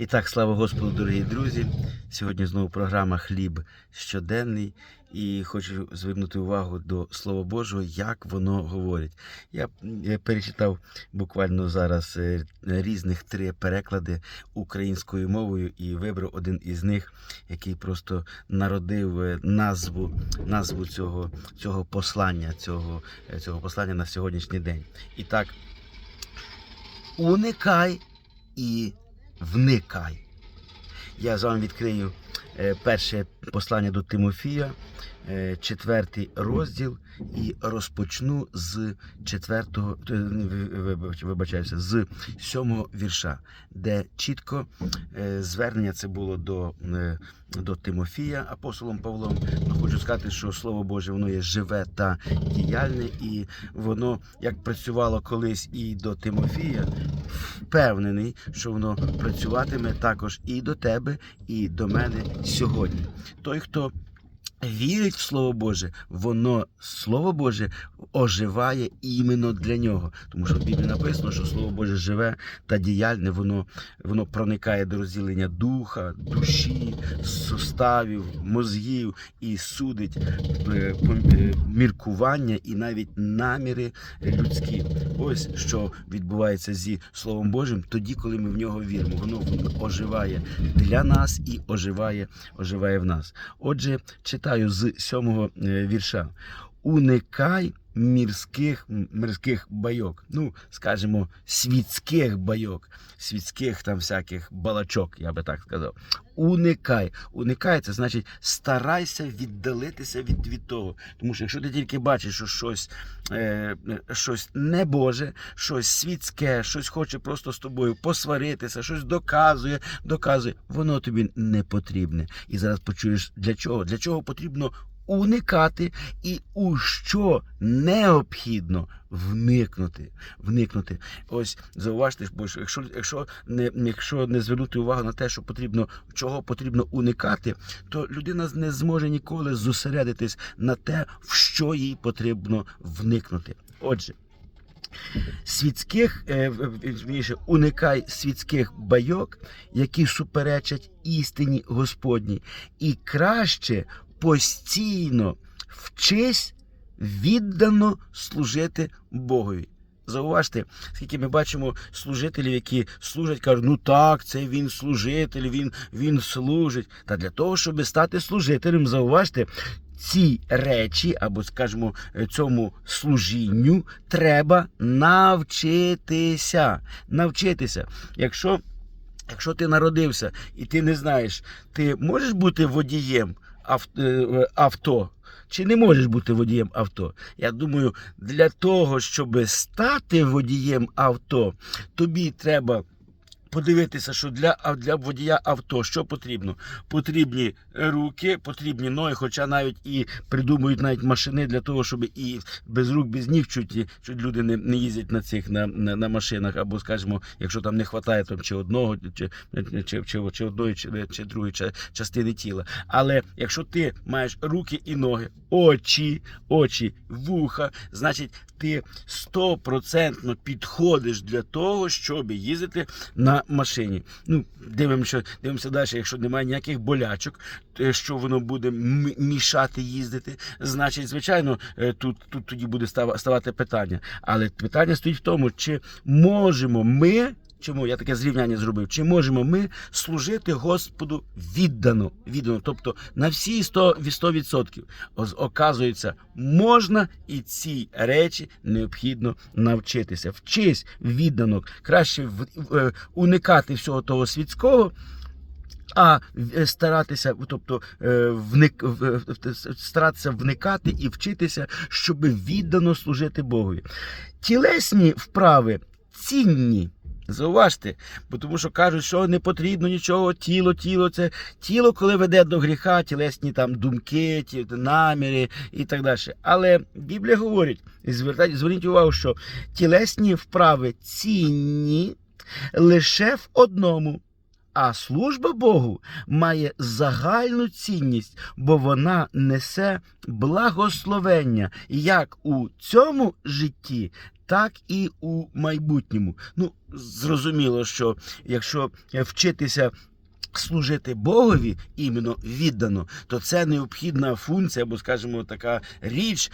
І так, слава Господу, дорогі друзі. Сьогодні знову програма Хліб щоденний. І хочу звернути увагу до Слова Божого, як воно говорить. Я, перечитав буквально зараз е, різних три переклади українською мовою і вибрав один із них, який просто народив е, назву, назву цього, цього послання, цього, е, цього послання на сьогоднішній день. І так, уникай і вникай. Я з вами відкрию е, перше послання до Тимофія, четвертий розділ, і розпочну з четвертого, е, вибачаюся, з сьомого вірша, де чітко е, звернення це було до, е, до Тимофія апостолом Павлом. Ну, Хочу сказати, що Слово Боже, воно є живе та діяльне, і воно як працювало колись і до Тимофія, впевнений, що воно працюватиме також і до тебе, і до мене сьогодні. Той, хто вірить в Слово Боже, воно Слово Боже оживає іменно для нього. Тому що в Біблії написано, що Слово Боже живе та діяльне, воно, воно проникає до розділення духа, душі, суставів, мозгів і судить е, е, міркування і навіть наміри людські. Ось що відбувається зі Словом Божим, тоді, коли ми в нього віримо. Воно, оживає для нас і оживає, оживає в нас. Отже, читаю з сьомого е, вірша. Уникай мірських, мирських байок, ну, скажімо, світських байок, світських там всяких балачок, я би так сказав. Уникай. Уникай, це значить старайся віддалитися від, від того. Тому що якщо ти тільки бачиш, що щось, е, щось небоже, щось світське, щось хоче просто з тобою посваритися, щось доказує, доказує, воно тобі не потрібне. І зараз почуєш для чого? Для чого потрібно уникати і у що необхідно вникнути. вникнути. Ось зауважте, бо якщо, якщо, не, якщо не звернути увагу на те, що потрібно, чого потрібно уникати, то людина не зможе ніколи зосередитись на те, в що їй потрібно вникнути. Отже. Світських е, вірніше, уникай світських байок, які суперечать істині Господній, і краще постійно вчись віддано служити Богові. Зауважте, скільки ми бачимо служителів, які служать, кажуть, ну так, це він служитель, він, він служить. Та для того, щоб стати служителем, зауважте, ці речі, або, скажімо, цьому служінню треба навчитися. Навчитися. Якщо Якщо ти народився і ти не знаєш, ти можеш бути водієм авто, чи не можеш бути водієм авто? Я думаю, для того, щоб стати водієм авто, тобі треба. Подивитися, що для, для водія авто що потрібно? Потрібні руки, потрібні ноги, хоча навіть і придумують навіть машини для того, щоб і без рук, без ніг чуть, чуть люди не, не їздять на цих на, на, на машинах, або, скажімо, якщо там не вистачає там чи одного, чи, чи, чи, чи одної, чи, чи другої ча- частини тіла. Але якщо ти маєш руки і ноги, очі, очі, вуха, значить ти стопроцентно підходиш для того, щоб їздити на машині. Ну, дивимося, дивимося далі, якщо немає ніяких болячок, що воно буде мішати їздити, значить, звичайно, е, тут, тут тоді буде става- ставати питання. Але питання стоїть в тому, чи можемо ми. Чому я таке зрівняння зробив? Чи можемо ми служити Господу віддано, віддано, тобто на всі 100%, 100%. Оз- Оказується, можна і ці речі необхідно навчитися. Вчись віддано, краще е, уникати всього того світського. А е, старатися, тобто е, вник, старатися вникати і вчитися, щоб віддано служити Богові. Тілесні вправи цінні. Зауважте, бо тому що кажуть, що не потрібно нічого, тіло, тіло це тіло, коли веде до гріха, тілесні там думки, ті, наміри і так далі. Але Біблія говорить, звертайте, зверніть увагу, що тілесні вправи цінні лише в одному. А служба Богу має загальну цінність, бо вона несе благословення як у цьому житті, так і у майбутньому. Ну, зрозуміло, що якщо е, вчитися. Служити Богові іменно віддано, то це необхідна функція, або, скажімо, така річ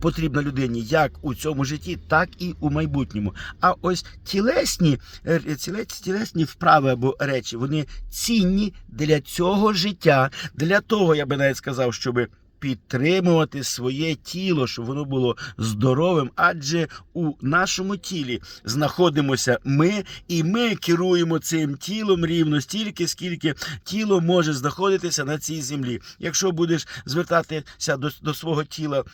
потрібна людині як у цьому житті, так і у майбутньому. А ось тілесні, е, тілесні вправи або речі, вони цінні для цього життя, для того, я би навіть сказав, щоби підтримувати своє тіло, щоб воно було здоровим, адже у нашому тілі знаходимося ми, і ми керуємо цим тілом рівно стільки, скільки тіло може знаходитися на цій землі. Якщо будеш звертатися до, до свого тіла.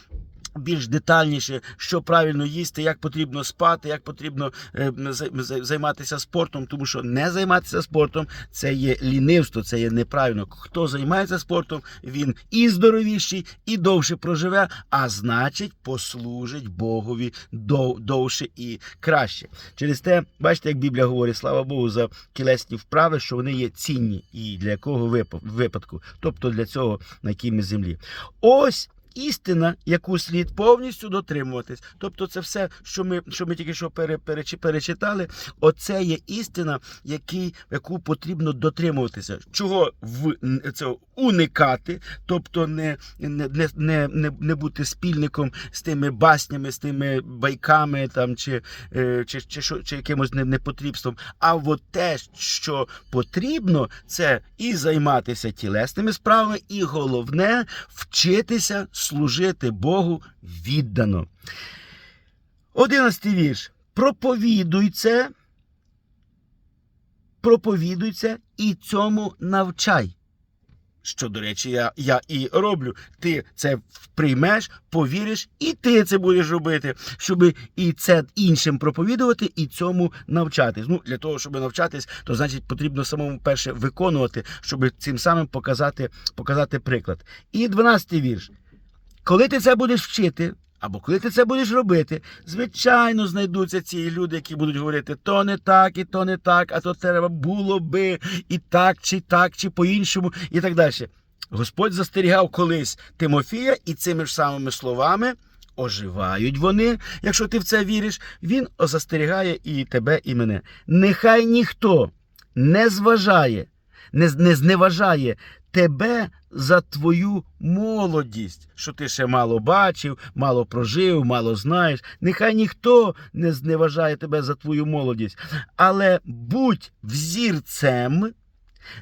Більш детальніше, що правильно їсти, як потрібно спати, як потрібно е, зай- зай- займатися спортом, тому що не займатися спортом це є лінивство, це є неправильно. Хто займається спортом, він і здоровіший, і довше проживе, а значить, послужить Богові дов- довше і краще. Через те, бачите, як Біблія говорить, слава Богу, за тілесні вправи, що вони є цінні і для якого випа- випадку, тобто для цього на якій ми землі. Ось. Істина, яку слід повністю дотримуватись. Тобто, це все, що ми, що ми тільки що пере, перечитали, оце є істина, який, яку потрібно дотримуватися. Чого в це уникати, тобто не, не, не, не, не, бути спільником з тими баснями, з тими байками там, чи, е, чи, чи, що- чи якимось не- непотрібством. А от те, що потрібно, це і займатися тілесними справами, і головне вчитися служити Богу віддано. Одинадцятий вірш. Проповідуй це, проповідуй і цьому навчай. Що, до речі, я, я і роблю. Ти це приймеш, повіриш, і ти це будеш робити, щоб і це іншим проповідувати, і цьому навчатись. Ну, для того, щоб навчатись, то значить потрібно самому перше виконувати, щоб цим самим показати, показати приклад. І 12-й вірш. Коли ти це будеш вчити, або коли ти це будеш робити, звичайно, знайдуться ці люди, які будуть говорити, то не так, і то не так, а то треба було би і так, чи так, чи по-іншому, і так далі. Господь застерігав колись Тимофія, і цими ж самими словами оживають вони, якщо ти в це віриш, він застерігає і тебе, і мене. Нехай ніхто не зважає, не, не зневажає тебе за твою молодість, що ти ще мало бачив, мало прожив, мало знаєш. Нехай ніхто не зневажає тебе за твою молодість, але будь взірцем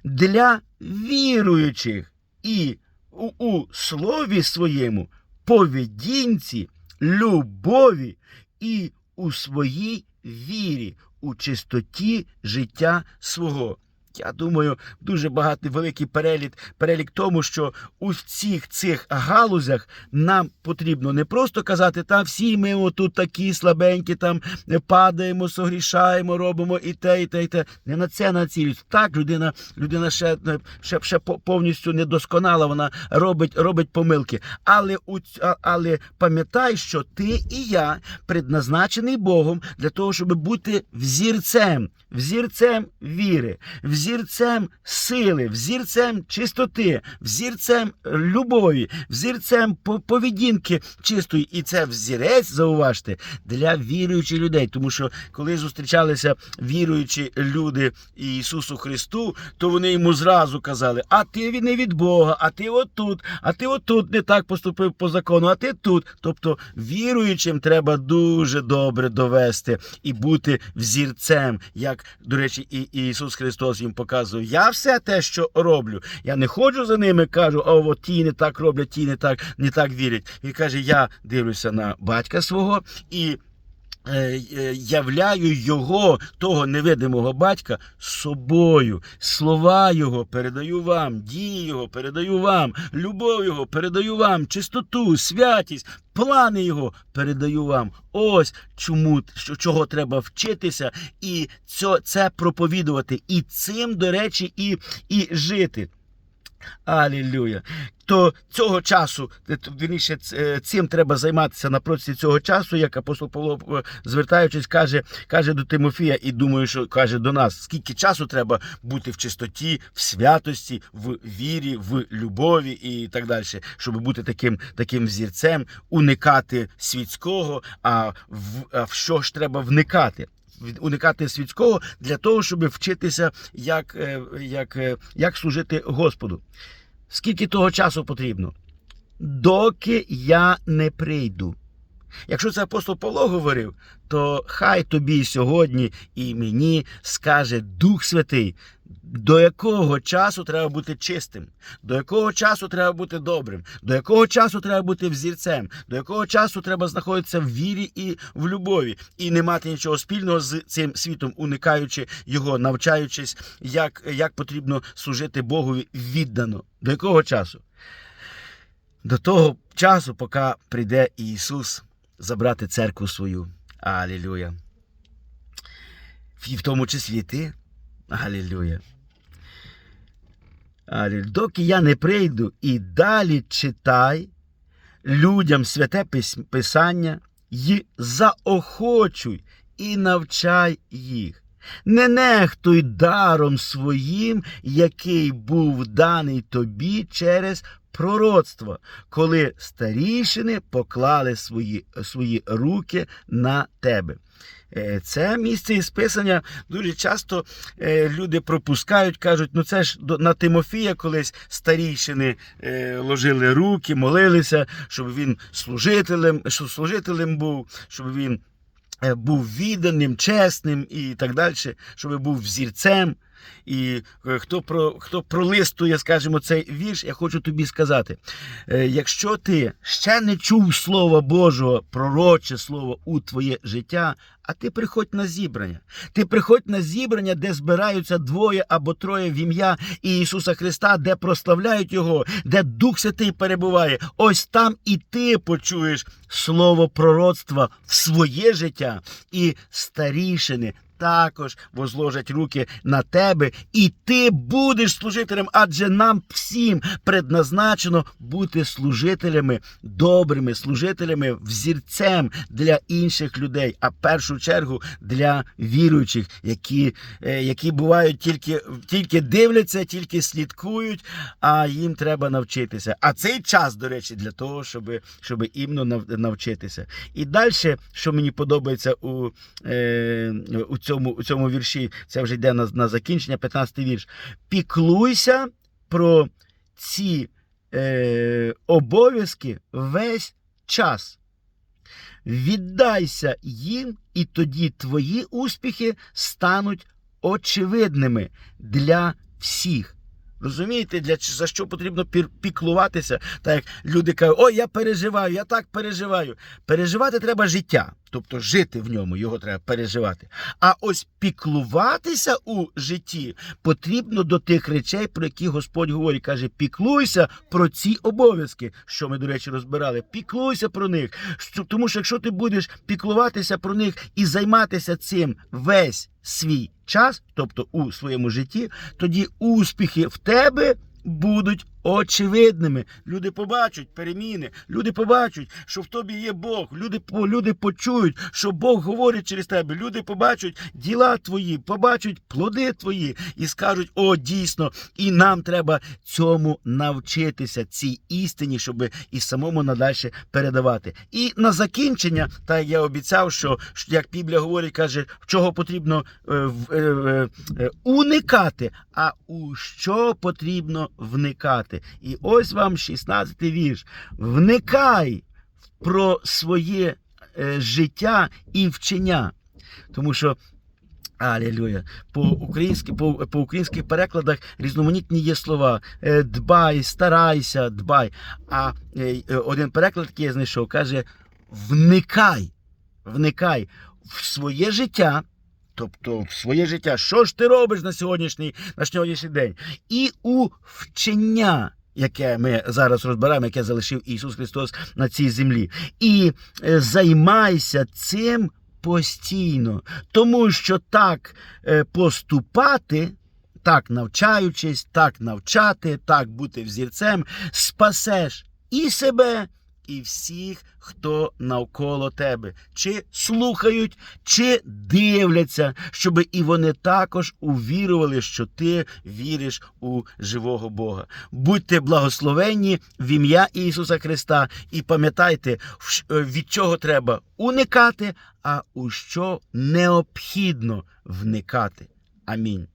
для віруючих і у, у слові своєму, поведінці, любові і у своїй вірі, у чистоті життя свого. Я думаю, дуже багатий великий перелік, перелік тому, що у всіх цих галузях нам потрібно не просто казати, та всі ми отут такі слабенькі, там падаємо, согрішаємо, робимо і те, і те, і те. Не на це націлюють. Так, людина, людина ще, ще, ще повністю недосконала, вона робить, робить помилки. Але, але пам'ятай, що ти і я предназначений Богом для того, щоб бути взірцем, взірцем віри, взірцем сили, взірцем чистоти, взірцем любові, взірцем поведінки чистої. І це взірець, зауважте, для віруючих людей. Тому що коли зустрічалися віруючі люди Ісусу Христу, то вони йому зразу казали: А ти не від Бога, а ти отут, а ти отут не так поступив по закону, а ти тут. Тобто віруючим треба дуже добре довести і бути взірцем, як, до речі, і Ісус Христос їм показую. Я все те, що роблю. Я не ходжу за ними, кажу, а от ті не так роблять, ті не так, не так вірять. Він каже: я дивлюся на батька свого і. Е, е, Являю його, того невидимого батька, собою. Слова його передаю вам, дії його передаю вам, любов його передаю вам, чистоту, святість, плани його передаю вам. Ось чому чого треба вчитися, і це проповідувати. І цим, до речі, і, і жити. Алілюя. То цього часу, е, вірніше, е, цим треба займатися на протязі цього часу, як апостол Павло, е, звертаючись, каже, каже до Тимофія, і думаю, що каже до нас, скільки часу треба бути в чистоті, в святості, в вірі, в любові і так далі, щоб бути таким, таким зірцем, уникати світського, а в, а в що ж треба вникати? Уникати світського для того, щоб вчитися, як, е, як, е, як служити Господу. Скільки того часу потрібно? Доки я не прийду. Якщо це апостол Павло говорив, то хай тобі сьогодні і мені скаже Дух Святий, до якого часу треба бути чистим, до якого часу треба бути добрим, до якого часу треба бути взірцем, до якого часу треба знаходитися в вірі і в любові, і не мати нічого спільного з цим світом, уникаючи його, навчаючись, як, як потрібно служити Богові віддано. До якого часу? До того часу, поки прийде Ісус забрати церкву свою. Алілюя. І в тому числі ти. Алілюя. Доки я не прийду і далі читай людям святе Писання і заохочуй і навчай їх. Не нехтуй даром своїм, який був даний тобі через пророцтво, коли старішини поклали свої, свої руки на тебе. Е, Це місце із писання дуже часто е, люди пропускають, кажуть, ну це ж на Тимофія колись старійшини е, ложили руки, молилися, щоб він служителем, щоб служителем був, щоб він був відданим, чесним і так далі, щоб був взірцем. І е, хто про хто пролистує, скажімо, цей вірш, я хочу тобі сказати: е, якщо ти ще не чув Слова Божого, пророче слово у твоє життя, а ти приходь на зібрання. Ти приходь на зібрання, де збираються двоє або троє в ім'я Ісуса Христа, де прославляють Його, де Дух Святий перебуває. Ось там і ти почуєш слово пророцтва в своє життя, і старішини також возложать руки на тебе, і ти будеш служителем, адже нам всім предназначено бути служителями, добрими служителями, взірцем для інших людей, а в першу чергу для віруючих, які, е, які бувають тільки, тільки дивляться, тільки слідкують, а їм треба навчитися. А цей час, до речі, для того, щоб, щоб нав- навчитися. І далі, що мені подобається у, е, у, цьому, у цьому вірші, це вже йде на, на закінчення, 15 вірш. Піклуйся про ці е, обов'язки весь час. Віддайся їм, і тоді твої успіхи стануть очевидними для всіх. Розумієте, для за що потрібно піклуватися? Так як люди кажуть, ой, я переживаю, я так переживаю. Переживати треба життя, тобто жити в ньому, його треба переживати. А ось піклуватися у житті потрібно до тих речей, про які Господь говорить. Каже, піклуйся про ці обов'язки, що ми, до речі, розбирали. Піклуйся про них. Тому що якщо ти будеш піклуватися про них і займатися цим весь свій час, тобто у своєму житті, тоді успіхи в тебе будуть очевидними. Люди побачать переміни, люди побачать, що в тобі є Бог. Люди, люди почують, що Бог говорить через тебе. Люди побачать діла твої, побачать плоди твої і скажуть: о, дійсно, і нам треба цьому навчитися, цій істині, щоб і самому надальше передавати. І на закінчення, як я обіцяв, що як Біблія говорить, каже, в чого потрібно е, е, е, уникати, а у що потрібно вникати. І ось вам 16 й вірш. Вникай про своє е, життя і вчення. Тому що. Алілюя. По українськи, по, по українських перекладах різноманітні є слова. Е, Дбай, старайся, дбай. А е, е, один переклад, який я знайшов, каже: вникай, вникай в своє життя. Тобто в своє життя, що ж ти робиш на сьогоднішній, на сьогоднішній день? І у вчення, яке ми зараз розбираємо, яке залишив Ісус Христос на цій землі. І е, займайся цим постійно, тому що так е, поступати. так навчаючись, так навчати, так бути взірцем, спасеш і себе, і всіх, хто навколо тебе, чи слухають, чи дивляться, щоб і вони також увірували, що ти віриш у живого Бога. Будьте благословенні в ім'я Ісуса Христа і пам'ятайте, е, від чого треба уникати, а у що необхідно вникати. Амінь.